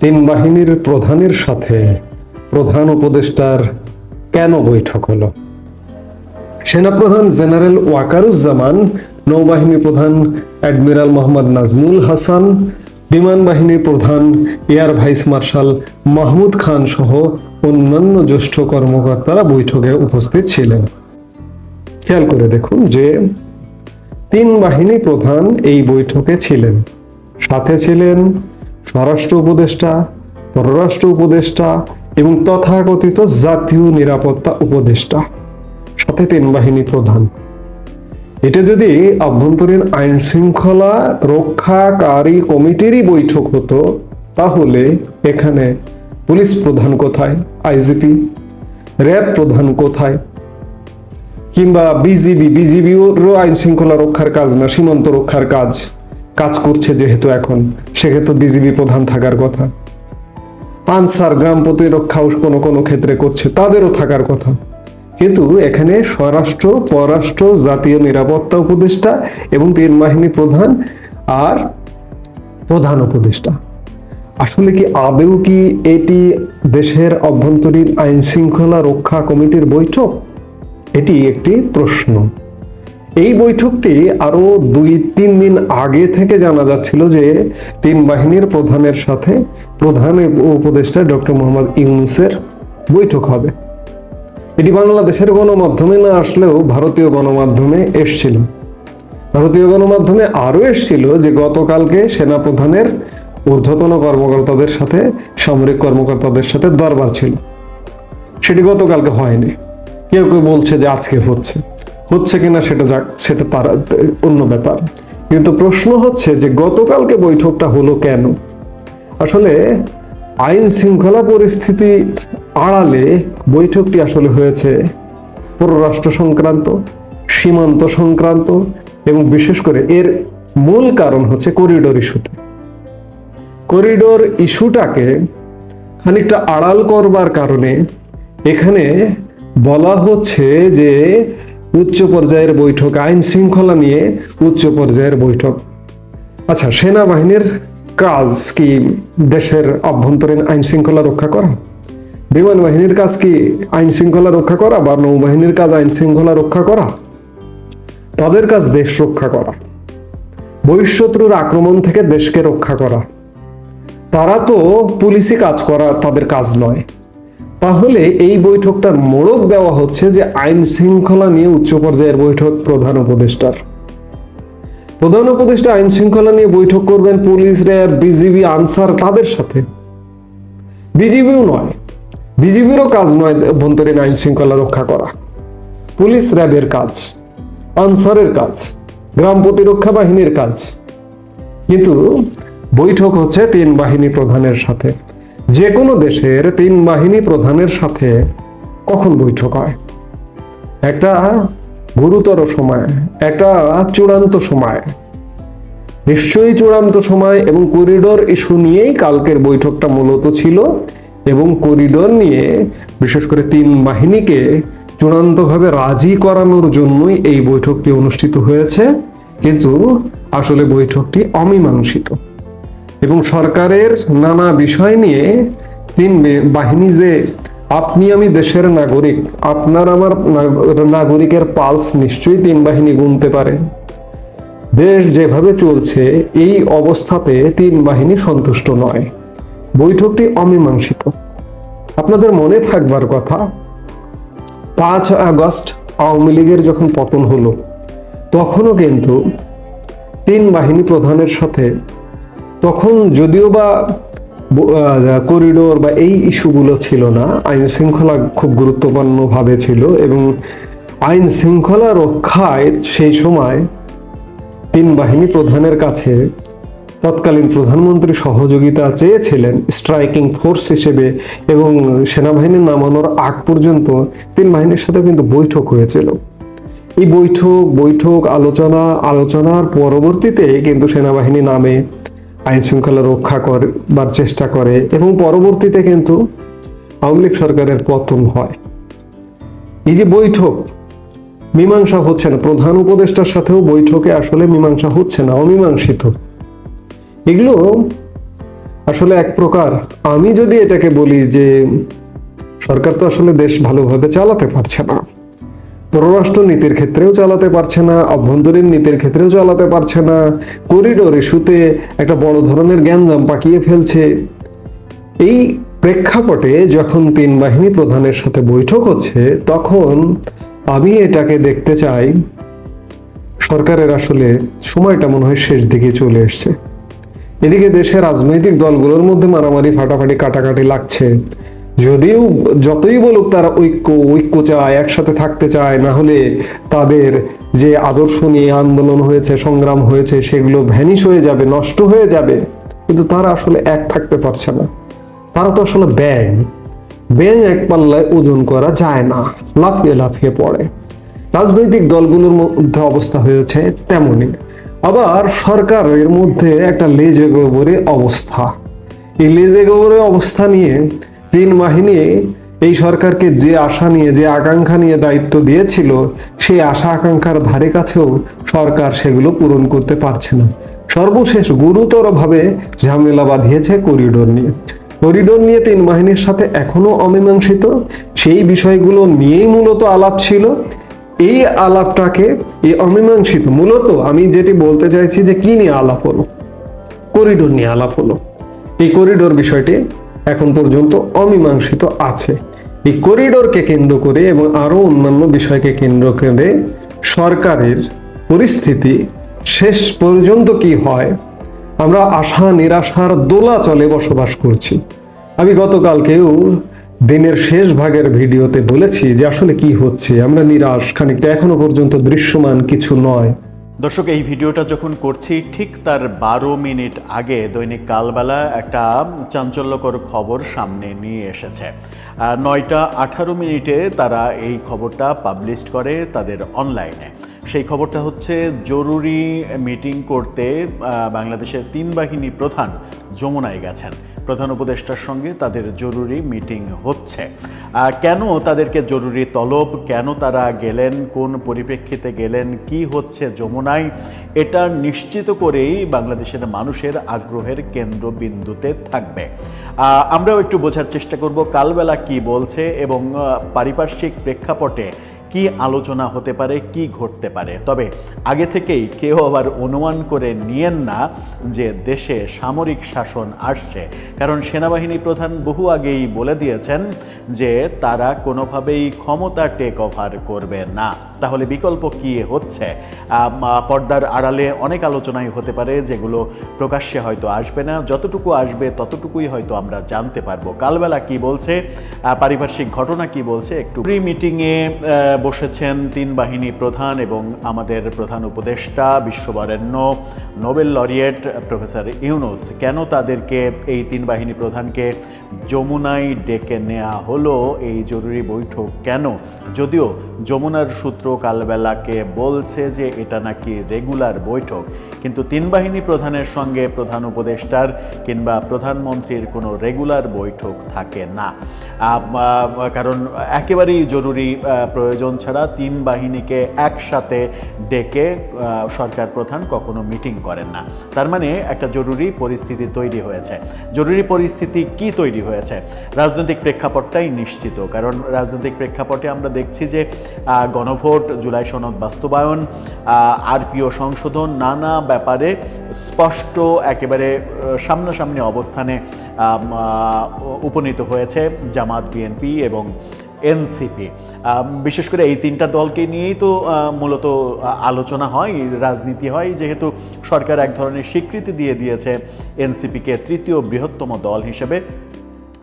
তিন বাহিনীর প্রধানের সাথে প্রধান উপদেষ্টার কেন বৈঠক হলো? সেনাপ্রধান জেনারেল ওয়াকারুজ্জামান, নৌবাহিনী প্রধান অ্যাডমিরাল মোহাম্মদ নাজমুল হাসান, বিমান বাহিনীর প্রধান air vice marshal Mahmud Khan সহ অন্যান্য জ্যেষ্ঠ কর্মকর্তারা বৈঠকে উপস্থিত ছিলেন। খেয়াল করে দেখুন যে তিন বাহিনী প্রধান এই বৈঠকে ছিলেন। সাথে ছিলেন স্বরাষ্ট্র উপদেষ্টা, পররাষ্ট্র উপদেষ্টা এবং তথাকথিত জাতীয় নিরাপত্তা উপদেষ্টা, সাথে তিন বাহিনী প্রধান। এটা যদি আভ্যন্তরীণ আইন শৃঙ্খলা রক্ষাকারী কমিটিরই বৈঠক হতো, তাহলে এখানে পুলিশ প্রধান কোথায়? আইজিপি। র্যাব প্রধান কোথায়? কিংবা বিজিবি, বিজিবিরও আইন শৃঙ্খলা রক্ষার কাজ না, সীমান্ত রক্ষার কাজ? কাজ করছে যেহেতু এখন সেক্ষেত্রে বিজিবি প্রধান থাকার কথা। আনসার গ্রাম প্রতিরক্ষাও কোনো কোনো ক্ষেত্রে করছে, তাদেরও থাকার কথা। কিন্তু এখানে স্বরাষ্ট্র, পররাষ্ট্র, জাতীয় নিরাপত্তা উপদেষ্টা এবং তিন বাহিনী প্রধান আর প্রধান উপদেষ্টা। আসলে কি আদৌ কি এটি দেশের অভ্যন্তরীণ আইন শৃঙ্খলা রক্ষা কমিটির বৈঠক? এটি একটি প্রশ্ন। এই বৈঠকটি আরও দুই, তিন দিন আগে থেকে জানা যাচ্ছিল যে তিন বাহিনীর প্রধানের সাথে প্রধান উপদেষ্টা ডক্টর মোহাম্মদ ইউনুসের বৈঠক হবে। এটি বাংলাদেশের গণমাধ্যমে না আসলেও ভারতীয় গণমাধ্যমে এসছিল। ভারতীয় গণমাধ্যমে আরও এসছিল যে গতকালকে সেনাপ্রধানের ঊর্ধ্বতন কর্মকর্তাদের সাথে, সামরিক কর্মকর্তাদের সাথে দরবার ছিল। সেটি গতকালকে হয়নি। কেউ কেউ বলছে যে আজকে হচ্ছে। হচ্ছে কিনা সেটা যাক সেটা তার, অন্য ব্যাপার। কিন্তু প্রশ্ন হচ্ছে যে গতকালকে বৈঠকটা হলো কেন? আসলে আইন শৃঙ্খলা পরিস্থিতির আড়ালে বৈঠকটি আসলে হয়েছে পররাষ্ট্র সংক্রান্ত, সীমান্ত সংক্রান্ত এবং বিশেষ করে এর মূল কারণ হচ্ছে করিডোর ইস্যুতে করিডোর ইস্যুটাকে খানিকটা আড়াল করবার কারণে এখানে বলা হচ্ছে যে উচ্চ পর্যায়ের বৈঠক, আইন শৃঙ্খলা নিয়ে উচ্চ পর্যায়ের বৈঠক। আচ্ছা সেনাবাহিনীর কাজ কি দেশের অভ্যন্তরীণ আইন শৃঙ্খলা রক্ষা করা? বিমান বাহিনীর কাজ কি আইন শৃঙ্খলা রক্ষা করা বা নৌবাহিনীর কাজ আইন শৃঙ্খলা রক্ষা করা? তাদের কাজ দেশ রক্ষা করা। বহিঃশত্রুর আক্রমণ থেকে দেশকে রক্ষা করা। তারা তো পুলিশি কাজ করা, তাদের কাজ নয়। তাহলে এই বৈঠকটার মোড়ক দেওয়া হচ্ছে যে আইন শৃঙ্খলা নিয়ে উচ্চ পর্যায়ের বৈঠক প্রধান উপদেষ্টার। প্রধান উপদেষ্টা আইন শৃঙ্খলা নিয়ে বৈঠক করবেন পুলিশ, র্যাব, বিজিবি, আনসার তাদের সাথে। বিজিবিও নয়। বিজিবিরও কাজ নয় অভ্যন্তরীণ আইন শৃঙ্খলা রক্ষা করা। পুলিশ, র্যাবের কাজ, আনসারের কাজ, গ্রাম প্রতিরক্ষা বাহিনীর কাজ। কিন্তু বৈঠক হচ্ছে তিন বাহিনী প্রধানের সাথে। যে কোনো দেশের তিন বাহিনী প্রধানের সাথে কখন বৈঠক হয়? একটা গুরুতর সময়, একটা চূড়ান্ত সময়। নিশ্চয়ই চূড়ান্ত সময় এবং করিডোর ইস্যু নিয়েই কালকের বৈঠকটা মূলত ছিল এবং করিডোর নিয়ে বিশেষ করে তিন বাহিনীকে চূড়ান্তভাবে রাজি করানোর জন্যই এই বৈঠকটি অনুষ্ঠিত হয়েছে। কিন্তু আসলে বৈঠকটি অমীমাংসিত। এবং সরকারের নানা বিষয় নিয়ে তিন বাহিনী যে, আপনি আমি দেশের নাগরিক, আপনার আমার নাগরিকের পালস নিশ্চয়ই তিন বাহিনী গুনতে পারে। দেশ যেভাবে চলছে, এই অবস্থাতে তিন বাহিনী সন্তুষ্ট নয়। বৈঠকটি অমীমাংসিত। আপনাদের মনে থাকবার কথা, পাঁচ আগস্ট আওয়ামী লীগের যখন পতন হলো, তখনও কিন্তু তিন বাহিনী প্রধানের সাথে তখন যদিও বা করিডোর বা এই ইস্যুগুলো ছিল না, আইন শৃঙ্খলা খুব গুরুত্বপূর্ণভাবে ছিল এবং আইন শৃঙ্খলা রক্ষায় সেই সময় তিন বাহিনী প্রধানের কাছে তৎকালীন প্রধানমন্ত্রী সহযোগিতা চেয়েছিলেন স্ট্রাইকিং ফোর্স হিসেবে এবং সেনাবাহিনী নামানোর আগ পর্যন্ত তিন বাহিনীর সাথে কিন্তু বৈঠক হয়েছিল। এই বৈঠক বৈঠক, আলোচনা, আলোচনার পরবর্তীতে কিন্তু সেনাবাহিনী নামে আইন শৃঙ্খলা রক্ষা করবার চেষ্টা করে এবং পরবর্তীতে কিন্তু আওয়ামী লীগ সরকারের পতন হয়। এই যে বৈঠক, মীমাংসা হচ্ছে না। প্রধান উপদেষ্টার সাথেও বৈঠকে আসলে মীমাংসা হচ্ছে না, অমীমাংসিত। এগুলো আসলে এক প্রকার, আমি যদি এটাকে বলি যে সরকার তো আসলে দেশ ভালোভাবে চালাতে পারছে না। পররাষ্ট্র নীতির ক্ষেত্রেও চালাতে পারছে না, অভ্যন্তরীণ নীতির ক্ষেত্রেও চালাতে পারছে না, করিডোর ইস্যুতে একটা বড় ধরনের জ্ঞানজাম পাকিয়ে ফেলছে। এই প্রেক্ষাপটে যখন তিন বাহিনী প্রধানের সাথে বৈঠক হচ্ছে, তখন আমি এটাকে দেখতে চাই, সরকারের আসলে সময়টা মনে হয় শেষ দিকে চলে এসছে। এদিকে দেশের রাজনৈতিক দলগুলোর মধ্যে মারামারি, ফাটাফাটি, কাটাকাটি লাগছে। যদিও যতই বলুক তারা ঐক্য ঐক্য চায়, একসাথে থাকতে চায়, না হলে তাদের যে আদর্শ নিয়ে আন্দোলন হয়েছে, সংগ্রাম হয়েছে, সেগুলো ভ্যানিশ হয়ে যাবে, নষ্ট হয়ে যাবে। কিন্তু তারা আসলে এক থাকতে পারছে না। তারা তো আসলে ব্যাং ব্যাং এক পাল্লায় ওজন করা যায় না। লাফিয়ে লাফিয়ে পড়ে। রাজনৈতিক দলগুলোর মধ্যে অবস্থা হয়েছে তেমনই। আবার সরকারের মধ্যে একটা লেজে গোবরে অবস্থা। এই লেজে গোবরে অবস্থা নিয়ে তিন বাহিনী এই সরকারকে যে আশা নিয়ে, যে আকাঙ্ক্ষা নিয়ে দায়িত্ব দিয়েছিল, সেই আশা আকাঙ্ক্ষার ধারে কাছেও সরকার সেগুলো পূরণ করতে পারছে না। সর্বশেষ গুরুতরভাবে ঝামেলা বাঁধিয়েছে করিডোর নিয়ে। করিডোর নিয়ে তিন বাহিনীর সাথে এখনও অমীমাংসিত। সেই বিষয়গুলো নিয়েই মূলত আলাপ ছিল। এই আলাপটাকে, এই অমীমাংসিত, মূলত আমি যেটি বলতে চাইছি যে কি নিয়ে আলাপ হলো? করিডোর নিয়ে আলাপ হলো। এই করিডোর বিষয়টি এখন পর্যন্ত অমীমাংসিত আছে। এই করিডোরকে কেন্দ্র করে এবং আরও অন্যান্য বিষয়কে কেন্দ্র করে সরকারের পরিস্থিতি শেষ পর্যন্ত কি হয়, আমরা আশা নিরাশার দোলা চলে বসবাস করছি। আমি গতকালকেও দিনের শেষ ভাগের ভিডিওতে বলেছি যে আসলে কি হচ্ছে, আমরা নিরাশ, খানিকটা এখনও পর্যন্ত দৃশ্যমান কিছু নয়। দর্শক, এই ভিডিওটা যখন করছি, ঠিক তার বারো মিনিট আগে দৈনিক কালবেলা একটা চাঞ্চল্যকর খবর সামনে নিয়ে এসেছে। নয়টা আঠারো মিনিটে তারা এই খবরটা পাবলিশ করে তাদের অনলাইনে। সেই খবরটা হচ্ছে, জরুরি মিটিং করতে বাংলাদেশের তিন বাহিনী প্রধান যমুনায় গেছেন। প্রধান উপদেষ্টার সঙ্গে তাদের জরুরি মিটিং হচ্ছে। কেন তাদেরকে জরুরি তলব? কেন তারা গেলেন? কোন পরিপ্রেক্ষিতে গেলেন? কি হচ্ছে যমুনায়? এটা নিশ্চিত করেই বাংলাদেশের মানুষের আগ্রহের কেন্দ্রবিন্দুতে থাকবে। আমরাও একটু বোঝার চেষ্টা করব, কালবেলা কি বলছে এবং পারিপার্শ্বিক প্রেক্ষাপটে কি আলোচনা হতে পারে, কি ঘটতে পারে? তবে আগে থেকেই কেউ আবার অনুমান করে নিয়েন না যে দেশে সামরিক শাসন আসছে। কারণ সেনাবাহিনী প্রধান বহু আগেই বলে দিয়েছেন যে তারা কোনোভাবেই ক্ষমতা টেক ওভার করবে না। তাহলে বিকল্প কি হচ্ছে? পর্দার আড়ালে অনেক আলোচনাই হতে পারে যেগুলো প্রকাশ্যে হয়তো আসবে না। যতটুকু আসবে, ততটুকুই হয়তো আমরা জানতে পারব। কালবেলা কি বলছে? পারিপার্শ্বিক ঘটনা কি বলছে? একটু প্রি মিটিংয়ে বসেছেন তিন বাহিনী প্রধান এবং আমাদের প্রধান উপদেষ্টা, বিশ্ববরেণ্য, নোবেল লরিয়েট প্রফেসর ইউনুস। কেন তাদেরকে এই তিন বাহিনী প্রধানকে যমুনায় ডেকে নেওয়া হলো? এই জরুরি বৈঠক কেন? যদিও যমুনার সূত্র কালবেলাকে বলছে যে এটা নাকি রেগুলার বৈঠক। কিন্তু তিন বাহিনী প্রধানের সঙ্গে প্রধান উপদেষ্টার কিংবা প্রধানমন্ত্রীর কোনো রেগুলার বৈঠক থাকে না। কারণ একেবারেই জরুরি প্রয়োজন ছাড়া তিন বাহিনীকে একসাথে ডেকে সরকার প্রধান কখনো মিটিং করেন না। তার মানে একটা জরুরি পরিস্থিতি তৈরি হয়েছে। জরুরি পরিস্থিতি কি তৈরি হয়েছে? রাজনৈতিক প্রেক্ষাপটটাই নিশ্চিত। কারণ রাজনৈতিক প্রেক্ষাপটে আমরা দেখছি যে আহ, গণভোট জুলাই সনদ বাস্তবায়ন আরপিও সংশোধন, নানা ব্যাপারে স্পষ্ট একেবারে সামনাসামনি অবস্থানে উপনীত হয়েছে জামাত, বিএনপি এবং এনসিপি। বিশেষ করে এই তিনটা দলকে নিয়েই তো মূলত আলোচনা হয়, রাজনীতি হয়। যেহেতু সরকার এক ধরনের স্বীকৃতি দিয়ে দিয়েছে এনসিপিকে তৃতীয় বৃহত্তম দল হিসেবে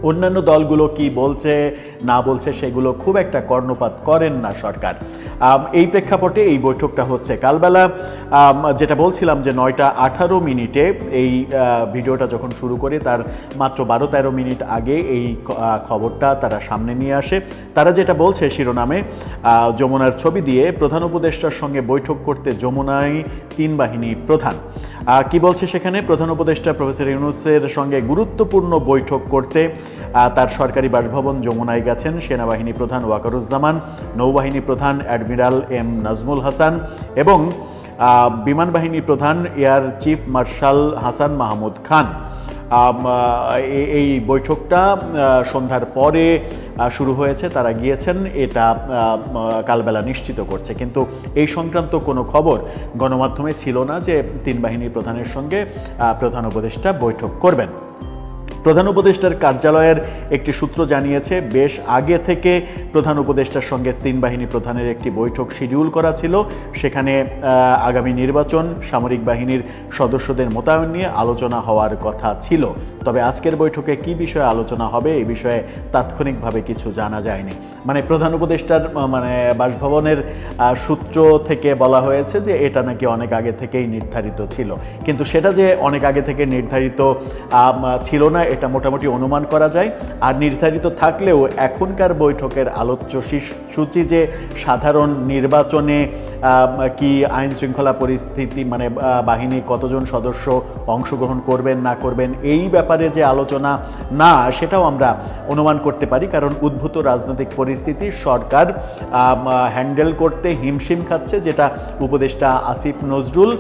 অন্যান্য দলগুলো কি বলছে, না বলছে, সেগুলো খুব একটা কর্ণপাত করেন না সরকার। এই প্রেক্ষাপটে এই বৈঠকটা হচ্ছে। কালবেলা যেটা বলছিলাম যে নয়টা আঠারো মিনিটে এই ভিডিওটা যখন শুরু করে তার মাত্র বারো তেরো মিনিট আগে এই খবরটা তারা সামনে নিয়ে আসে। তারা যেটা বলছে শিরোনামে যমুনার ছবি দিয়ে প্রধান উপদেষ্টার সঙ্গে বৈঠক করতে যমুনায় তিন বাহিনী প্রধান। কি বলছে সেখানে? প্রধান উপদেষ্টা প্রফেসর ইউনুসের সঙ্গে গুরুত্বপূর্ণ বৈঠক করতে তার সরকারি বাসভবন যমুনায় গেছেন সেনাবাহিনী প্রধান ওয়াকারুজ্জামান, নৌবাহিনী প্রধান অ্যাডমিরাল এম নাজমুল হাসান এবং বিমান বাহিনী প্রধান air chief marshal Hasan Mahmud Khan. এই বৈঠকটা সন্ধ্যার পরে শুরু হয়েছে, তারা গিয়েছেন, এটা কালবেলা নিশ্চিত করছে। কিন্তু এই সংক্রান্ত কোনো খবর গণমাধ্যমে ছিল না যে তিন বাহিনীর প্রধানের সঙ্গে প্রধান উপদেষ্টা বৈঠক করবেন। প্রধান উপদেষ্টার কার্যালয়ের একটি সূত্র জানিয়েছে, বেশ আগে থেকে প্রধান উপদেষ্টার সঙ্গে তিন বাহিনী প্রধানের একটি বৈঠক শিডিউল করা ছিল। সেখানে আগামী নির্বাচন, সামরিক বাহিনীর সদস্যদের মোতায়েন নিয়ে আলোচনা হওয়ার কথা ছিল। তবে আজকের বৈঠকে কি বিষয়ে আলোচনা হবে এই বিষয়ে তাৎক্ষণিকভাবে কিছু জানা যায়নি। মানে প্রধান উপদেষ্টার মানে বাসভবনের সূত্র থেকে বলা হয়েছে যে এটা নাকি অনেক আগে থেকেই নির্ধারিত ছিল। কিন্তু সেটা যে অনেক আগে থেকে নির্ধারিত ছিল না, এটা মোটামুটি অনুমান করা যায়। আর নির্ধারিত থাকলেও এখনকার বৈঠকের আলোচ্য সূচি যে সাধারণ নির্বাচনে কি আইন শৃঙ্খলা পরিস্থিতি মানে বাহিনী কতজন সদস্য অংশগ্রহণ করবেন, না করবেন, এই ব্যাপারে যে আলোচনা না সেটাও আমরা অনুমান করতে পারি। কারণ উদ্ভূত রাজনৈতিক পরিস্থিতি, সরকার হ্যান্ডেল করতে হিমশিম খাচ্ছে, যেটা উপদেষ্টা আসিফ নজরুল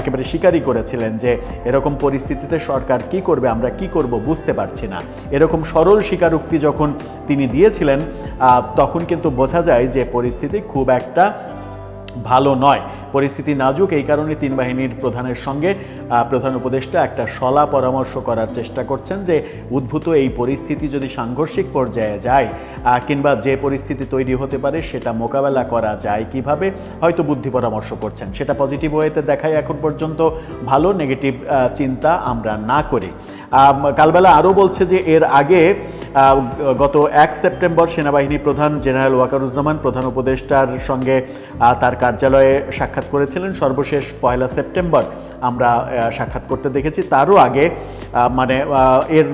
একেবারে স্বীকারই করেছিলেন যে এরকম পরিস্থিতিতে সরকার কি করবে, আমরা কি করব বুঝতে পারছি না। এরকম সরল স্বীকারোক্তি যখন তিনি দিয়েছিলেন তখন কিন্তু বোঝা যায় যে পরিস্থিতি খুব একটা ভালো নয়। পরিস্থিতি নাজুক, এই কারণে তিন বাহিনীর প্রধানের সঙ্গে প্রধান উপদেষ্টা একটা সলা পরামর্শ করার চেষ্টা করছেন যে উদ্ভূত এই পরিস্থিতি যদি সাংঘর্ষিক পর্যায়ে যায় কিংবা যে পরিস্থিতি তৈরি হতে পারে সেটা মোকাবেলা করা যায় কীভাবে, হয়তো বুদ্ধি পরামর্শ করছেন। সেটা পজিটিভ ওয়েতে দেখায় এখন পর্যন্ত, ভালো নেগেটিভ চিন্তা আমরা না করি। কালবেলা আরও বলছে যে এর আগে গত এক সেপ্টেম্বর সেনাবাহিনী প্রধান জেনারেল ওয়াকারুজ্জামান, প্রধান উপদেষ্টার সঙ্গে তার কার্যালয়ে সাক্ষাৎ করেছিলেন সর্বশেষ পয়লা সেপ্টেম্বর। আমরা সাক্ষাৎ করতে দেখেছি। তারও আগে মানে এর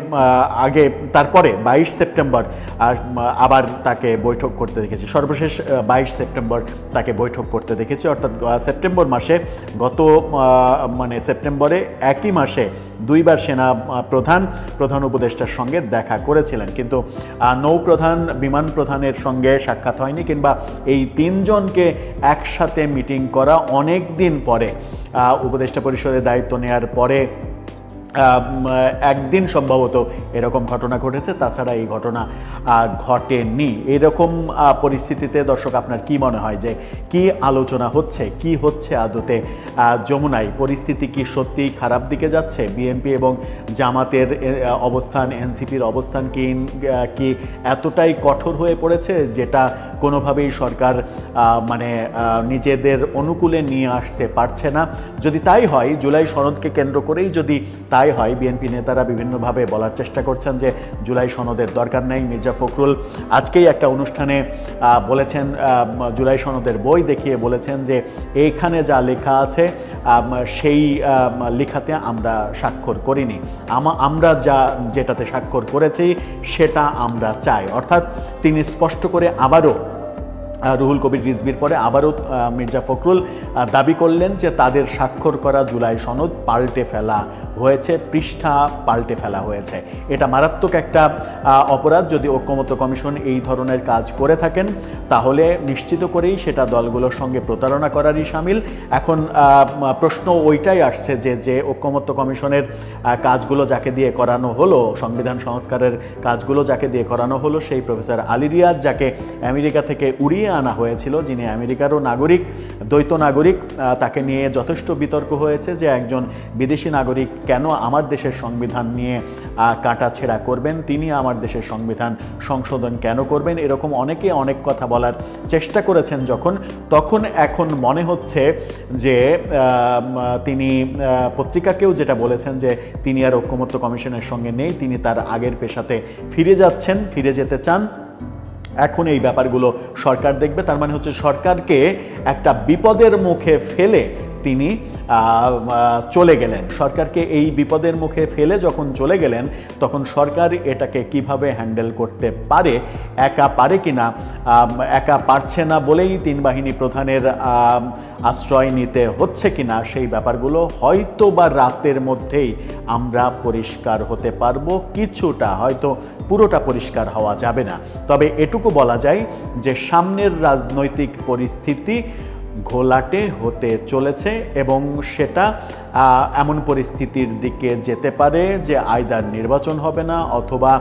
আগে, তারপরে, বাইশ সেপ্টেম্বর আবার তাকে বৈঠক করতে দেখেছি। সর্বশেষ বাইশ সেপ্টেম্বর তাকে বৈঠক করতে দেখেছি। অর্থাৎ সেপ্টেম্বর মাসে, গত মানে সেপ্টেম্বরে একই মাসে দুইবার সেনা প্রধান প্রধান উপদেষ্টার সঙ্গে দেখা করেছিলেন। কিন্তু নৌপ্রধান বিমান প্রধানের সঙ্গে সাক্ষাৎ হয়নি, কিংবা এই তিনজনকে একসাথে মিটিং করা অনেক দিন পরে উপদেষ্টা পরিষদের দায়িত্ব নেওয়ার পরে একদিন সম্ভবত এরকম ঘটনা ঘটেছে, তাছাড়া এই ঘটনা ঘটেনি। এরকম পরিস্থিতিতে দর্শক আপনার কি মনে হয় যে কি আলোচনা হচ্ছে, কি হচ্ছে আদতে? যমুনায় পরিস্থিতি কি সত্যিই খারাপ দিকে যাচ্ছে? বিএনপি এবং জামাতের অবস্থান, এনসিপির অবস্থান কি কি এতটাই কঠোর হয়ে পড়েছে যেটা কোনোভাবেই সরকার মানে নিজেদের অনুকূলে নিয়ে আসতে পারছে না? যদি তাই হয়, জুলাই সনদকে কেন্দ্র করেই যদি তাই হয় বিএনপি নেতারা বিভিন্নভাবে বলার চেষ্টা করছেন যে জুলাই সনদের দরকার নেই। মির্জা ফখরুল আজকেই একটা অনুষ্ঠানে বলেছেন জুলাই সনদের বই দেখিয়ে বলেছেন যে এইখানে যা লেখা আছে সেই লেখাতে আমরা স্বাক্ষর করিনি। আমা- আমরা যা, যেটাতে স্বাক্ষর করেছি, সেটা আমরা চাই। অর্থাৎ তিনি স্পষ্ট করে আবারও রুহুল কবির রিজবির পরে আবারও মির্জা ফখরুল দাবি করলেন যে তাদের স্বাক্ষর করা জুলাই সনদ পাল্টে ফেলা হয়েছে, পৃষ্ঠা পাল্টে ফেলা হয়েছে। এটা মারাত্মক একটা অপরাধ। যদি ঐক্যমত্য কমিশন এই ধরনের কাজ করে থাকেন, তাহলে নিশ্চিত করেই সেটা দলগুলোর সঙ্গে প্রতারণা করারই সামিল। এখন প্রশ্ন ওইটাই আসছে যে যে ঐক্যমত্য কমিশনের কাজগুলো যাকে দিয়ে করানো হলো, সংবিধান সংস্কারের কাজগুলো যাকে দিয়ে করানো হলো, সেই প্রফেসর আলী রিয়াদ, যাকে আমেরিকা থেকে উড়িয়ে আনা হয়েছিল, যিনি আমেরিকারও নাগরিক, দ্বৈত নাগরিক তাকে নিয়ে যথেষ্ট বিতর্ক হয়েছে যে একজন বিদেশি নাগরিক কেন আমার দেশের সংবিধান নিয়ে আহ, কাটাছেঁড়া করবেন? তিনি আমার দেশের সংবিধান সংশোধন কেন করবেন? এরকম অনেকে অনেক কথা বলার চেষ্টা করেছেন যখন। তখন এখন মনে হচ্ছে যে তিনি পত্রিকাকেও যেটা বলেছেন যে তিনি আর ঐক্যমত্য কমিশনের সঙ্গে নেই তিনি তার আগের পেশাতে ফিরে যাচ্ছেন ফিরে যেতে চান। এখন এই ব্যাপারগুলো সরকার দেখবে তার মানে হচ্ছে সরকারকে একটা বিপদের মুখে ফেলে তিনি চলে গেলেন। সরকারকে এই বিপদের মুখে ফেলে যখন চলে গেলেন তখন সরকার এটাকে কীভাবে হ্যান্ডেল করতে পারে একা পারে কিনা আম, একা পারছে না বলেই তিন বাহিনী প্রধানের আশ্রয় নিতে হচ্ছে কিনা সেই ব্যাপারগুলো হয়তো বা রাতের মধ্যেই আমরা পরিষ্কার হতে পারব কিছুটা হয়তো পুরোটা পরিষ্কার হওয়া যাবে না। তবে এটুকু বলা যায় যে সামনের রাজনৈতিক পরিস্থিতি ঘোলাটে হতে চলেছে এবং সেটা এমন পরিস্থিতির দিকে যেতে পারে যে আয়দার নির্বাচন হবে না অথবা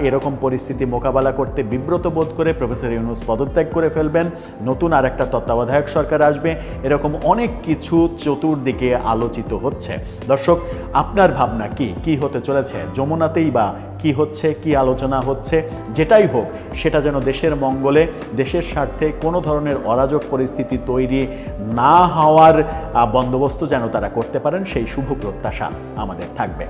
এরকম পরিস্থিতি মোকাবেলা করতে বিব্রত বোধ করে প্রফেসর ইউনুস পদত্যাগ করে ফেলবেন। নতুন আর একটা তত্ত্বাবধায়ক সরকার আসবে। এরকম অনেক কিছু চতুর্দিকে আলোচিত হচ্ছে। দর্শক, আপনার ভাবনা কি? কি হতে চলেছে? যমুনাতেই বা কি হচ্ছে? কি আলোচনা হচ্ছে? যেটাই হোক, সেটা যেন দেশের মঙ্গলে, দেশের স্বার্থে কোনো ধরনের অরাজক পরিস্থিতি তৈরি না হওয়ার বন্দোবস্ত যেন তারা করতে পারেন সেই শুভ প্রত্যাশা আমাদের থাকবে।